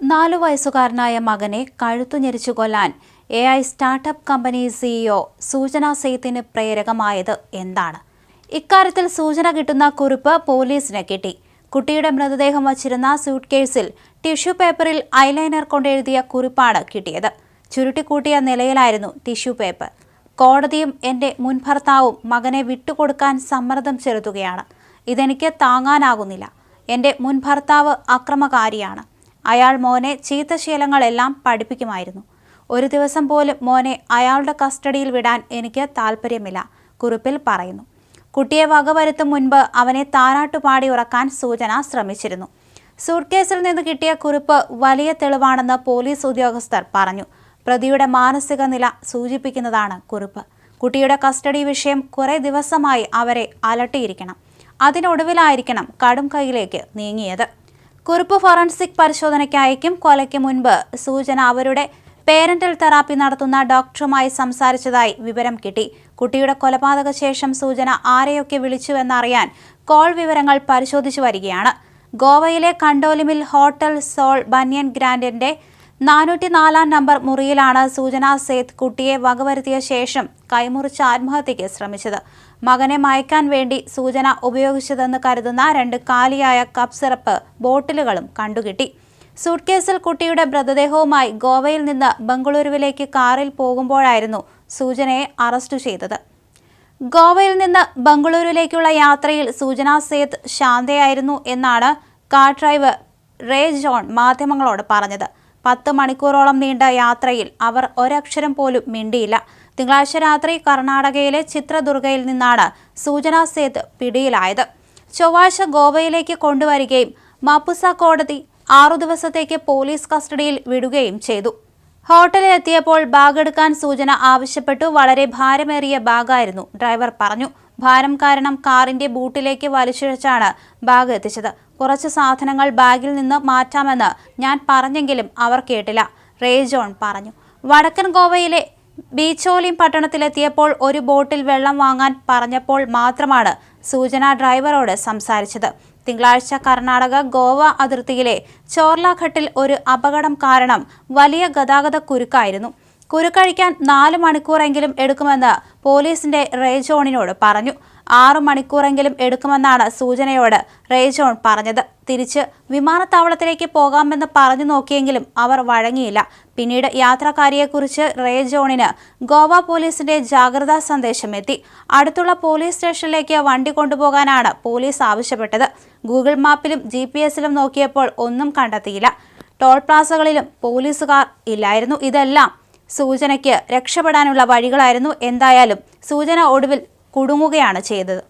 നാലു വയസ്സുകാരനായ മകനെ കഴുത്തു ഞെരിച്ചു കൊല്ലാൻ A I startup company CEO സൂചന സെയ്ത്തിന് പ്രേരകമായത് എന്താണ്? ഇക്കാര്യത്തിൽ സൂചന കിട്ടുന്ന കുറിപ്പ് പോലീസിന് കിട്ടി. കുട്ടിയുടെ മൃതദേഹം വച്ചിരുന്ന സ്യൂട്ട് കേസിൽ ടിഷ്യൂ പേപ്പറിൽ ഐലൈനർ കൊണ്ട് എഴുതിയ കുറിപ്പാണ് കിട്ടിയത്. ചുരുട്ടിക്കൂട്ടിയ നിലയിലായിരുന്നു ടിഷ്യൂ പേപ്പർ. കോടതിയും എന്റെ മുൻ ഭർത്താവും മകനെ വിട്ടുകൊടുക്കാൻ സമ്മർദ്ദം ചെലുത്തുകയാണ്. ഇതെനിക്ക് താങ്ങാനാകുന്നില്ല. എന്റെ മുൻ ഭർത്താവ് അക്രമകാരിയാണ്. അയാൾ മോനെ ചീത്തശീലങ്ങളെല്ലാം പഠിപ്പിക്കുമായിരുന്നു. ഒരു ദിവസം പോലും മോനെ അയാളുടെ കസ്റ്റഡിയിൽ വിടാൻ എനിക്ക് താല്പര്യമില്ല കുറിപ്പിൽ പറയുന്നു. കുട്ടിയെ വകവരുത്തും മുൻപ് അവനെ താരാട്ടുപാടി ഉറക്കാൻ സൂചന ശ്രമിച്ചിരുന്നു. സൂട്ട്കേസിൽ നിന്ന് കിട്ടിയ കുറിപ്പ് വലിയ തെളിവാണെന്ന് പോലീസ് ഉദ്യോഗസ്ഥർ പറഞ്ഞു. പ്രതിയുടെ മാനസിക നില സൂചിപ്പിക്കുന്നതാണ് കുറിപ്പ്. കുട്ടിയുടെ കസ്റ്റഡി വിഷയം കുറേ ദിവസമായി അവരെ അലട്ടിയിരിക്കണം. അതിനൊടുവിലായിരിക്കണം കടും കൈയിലേക്ക് നീങ്ങിയത്. കുറിപ്പ് ഫോറൻസിക് പരിശോധനയ്ക്കായിരിക്കും കൊലയ്ക്ക് മുൻപ്. സൂചന അവരുടെ പേരന്റൽ തെറാപ്പി നടത്തുന്ന ഡോക്ടറുമായി സംസാരിച്ചതായി വിവരം കിട്ടി. കുട്ടിയുടെ കൊലപാതക ശേഷം സൂചന ആരെയൊക്കെ വിളിച്ചുവെന്നറിയാൻ കോൾ വിവരങ്ങൾ പരിശോധിച്ചു വരികയാണ്. ഗോവയിലെ കണ്ടോലിമിൽ ഹോട്ടൽ സോൾ ബനിയൻ ഗ്രാൻഡിന്റെ നാനൂറ്റി നാലാം നമ്പർ മുറിയിലാണ് സൂചന സേത്ത് കുട്ടിയെ വകവരുത്തിയ ശേഷം കൈമുറിച്ച് ആത്മഹത്യയ്ക്ക് ശ്രമിച്ചത്. മകനെ മയക്കാൻ വേണ്ടി സൂചന ഉപയോഗിച്ചതെന്ന് കരുതുന്ന രണ്ട് കാലിയായ കപ്പ് സിറപ്പ് ബോട്ടിലുകളും കണ്ടുകിട്ടി. സൂട്ട്കേസിൽ കുട്ടിയുടെ മൃതദേഹവുമായി ഗോവയിൽ നിന്ന് ബംഗളൂരുവിലേക്ക് കാറിൽ പോകുമ്പോഴായിരുന്നു സൂചനയെ അറസ്റ്റ് ചെയ്തത്. ഗോവയിൽ നിന്ന് ബംഗളൂരുവിലേക്കുള്ള യാത്രയിൽ സൂചന സേത്ത് ശാന്തയായിരുന്നു എന്നാണ് കാർ ഡ്രൈവർ റേ ജോൺ മാധ്യമങ്ങളോട് പറഞ്ഞത്. പത്ത് മണിക്കൂറോളം നീണ്ട യാത്രയിൽ അവർ ഒരക്ഷരം പോലും മിണ്ടിയില്ല. തിങ്കളാഴ്ച രാത്രി കർണാടകയിലെ ചിത്രദുർഗയിൽ നിന്നാണ് സൂചന സേത് പിടിയിലായത്. ചൊവ്വാഴ്ച ഗോവയിലേക്ക് കൊണ്ടുവരികയും മാപ്പുസ കോടതി ആറു ദിവസത്തേക്ക് പോലീസ് കസ്റ്റഡിയിൽ വിടുകയും ചെയ്തു. ഹോട്ടലിൽ എത്തിയപ്പോൾ ബാഗ് എടുക്കാൻ സൂചന ആവശ്യപ്പെട്ടു. വളരെ ഭാരമേറിയ ബാഗായിരുന്നു ഡ്രൈവർ പറഞ്ഞു. ഭാരം കാരണം കാറിന്റെ ബൂട്ടിലേക്ക് വലിച്ചിഴച്ചാണ് ബാഗ് എത്തിച്ചത്. കുറച്ച് സാധനങ്ങൾ ബാഗിൽ നിന്ന് മാറ്റാമെന്ന് ഞാൻ പറഞ്ഞെങ്കിലും അവർ കേട്ടില്ല. റേജോൺ പറഞ്ഞു. വടക്കൻ ഗോവയിലെ ബീച്ചോലിം പട്ടണത്തിലെത്തിയപ്പോൾ ഒരു ബോട്ടിൽ വെള്ളം വാങ്ങാൻ പറഞ്ഞപ്പോൾ മാത്രമാണ് സൂചന ഡ്രൈവറോട് സംസാരിച്ചത്. തിങ്കളാഴ്ച കർണാടക ഗോവ അതിർത്തിയിലെ ചോർലാഘട്ടിൽ ഒരു അപകടം കാരണം വലിയ ഗതാഗത കുരുക്കായിരുന്നു. കുരുക്കഴിക്കാൻ നാല് മണിക്കൂറെങ്കിലും എടുക്കുമെന്ന് പോലീസിന്റെ റേജോണിനോട് പറഞ്ഞു. ആറു മണിക്കൂറെങ്കിലും എടുക്കുമെന്നാണ് സൂചനയോട് റേജോൺ പറഞ്ഞത്. തിരിച്ച് വിമാനത്താവളത്തിലേക്ക് പോകാമെന്ന് പറഞ്ഞു നോക്കിയെങ്കിലും അവർ വഴങ്ങിയില്ല. പിന്നീട് യാത്രക്കാരിയെക്കുറിച്ച് റേജോണിന് ഗോവ പോലീസിന്റെ ജാഗ്രതാ സന്ദേശം എത്തി. അടുത്തുള്ള പോലീസ് സ്റ്റേഷനിലേക്ക് വണ്ടി കൊണ്ടുപോകാനാണ് പോലീസ് ആവശ്യപ്പെട്ടത്. ഗൂഗിൾ മാപ്പിലും ജി നോക്കിയപ്പോൾ ഒന്നും കണ്ടെത്തിയില്ല. ടോൾ പ്ലാസകളിലും പോലീസുകാർ ഇല്ലായിരുന്നു. ഇതെല്ലാം സൂചനയ്ക്ക് രക്ഷപ്പെടാനുള്ള വഴികളായിരുന്നു എന്തായാലും സൂചന ഒടുവിൽ കുടുങ്ങുകയാണ് ചെയ്തത്